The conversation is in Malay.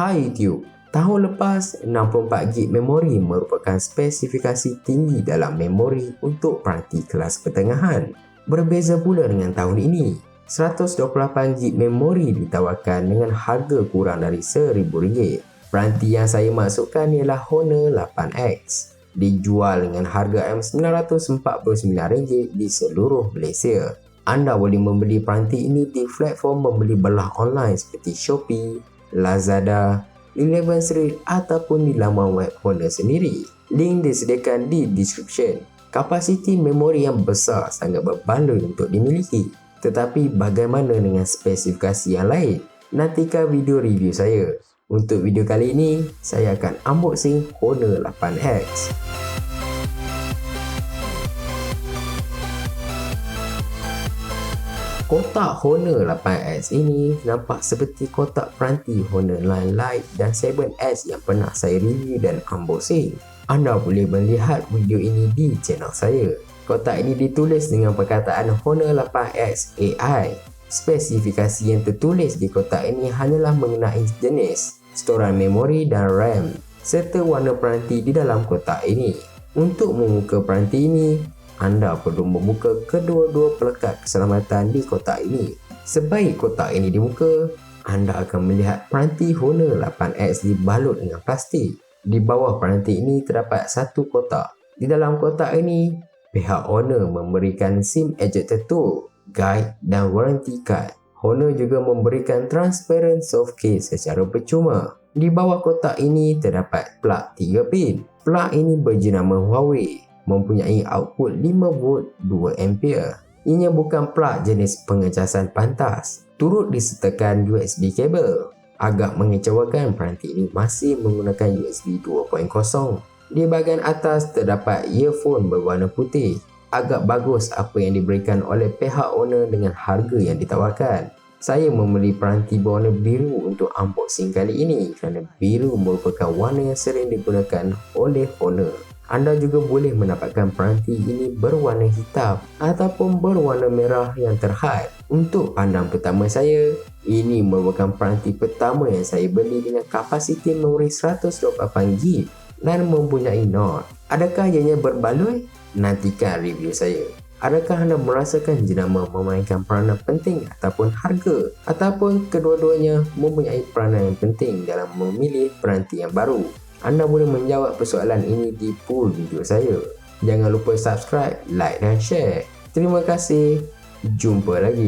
Hai YouTube, tahun lepas 64GB memori merupakan spesifikasi tinggi dalam memori untuk peranti kelas pertengahan. Berbeza pula dengan tahun ini, 128GB memori ditawarkan dengan harga kurang dari RM1,000. Peranti yang saya masukkan ialah Honor 8X. Dijual dengan harga RM949 di seluruh Malaysia. Anda boleh membeli peranti ini di platform membeli belah online seperti Shopee, Lazada, Eleven Street ataupun di laman web Honor sendiri. Link disediakan di description. Kapasiti memori yang besar sangat berbaloi untuk dimiliki. Tetapi bagaimana dengan spesifikasi yang lain? Nantikan video review saya. Untuk video kali ini, saya akan unboxing Honor 8X. Kotak Honor 8S ini nampak seperti kotak peranti Honor Line Lite dan 7S yang pernah saya review dan unboxing. Anda boleh melihat video ini di channel saya. Kotak ini ditulis dengan perkataan Honor 8X AI. Spesifikasi yang tertulis di kotak ini hanyalah mengenai jenis, storan memori dan RAM serta warna peranti di dalam kotak ini. Untuk membuka peranti ini, anda perlu membuka kedua-dua pelekat keselamatan di kotak ini. Sebaik kotak ini dibuka, anda akan melihat peranti Honor 8X dibalut dengan plastik. Di bawah peranti ini terdapat satu kotak. Di dalam kotak ini, pihak Honor memberikan SIM ejector tool, guide dan warranty card. Honor juga memberikan transparent soft case secara percuma. Di bawah kotak ini terdapat plug 3 pin. Plug ini berjenama Huawei mempunyai output 5 volt 2 ampere. Ianya bukan plug jenis pengecasan pantas. Turut disertakan USB kabel. Agak mengecewakan peranti ini masih menggunakan USB 2.0. Di bahagian atas terdapat earphone berwarna putih. Agak bagus apa yang diberikan oleh pihak owner dengan harga yang ditawarkan. Saya membeli peranti berwarna biru untuk unboxing kali ini kerana biru merupakan warna yang sering digunakan oleh owner. Anda juga boleh mendapatkan peranti ini berwarna hitam ataupun berwarna merah yang terhad. Untuk pandang pertama saya, ini merupakan peranti pertama yang saya beli dengan kapasiti memori 128GB dan mempunyai not. Adakah ianya berbaloi? Nantikan review saya. Adakah anda merasakan jenama memainkan peranan penting ataupun harga ataupun kedua-duanya mempunyai peranan yang penting dalam memilih peranti yang baru? Anda boleh menjawab persoalan ini di full video saya. Jangan lupa subscribe, like dan share. Terima kasih. Jumpa lagi.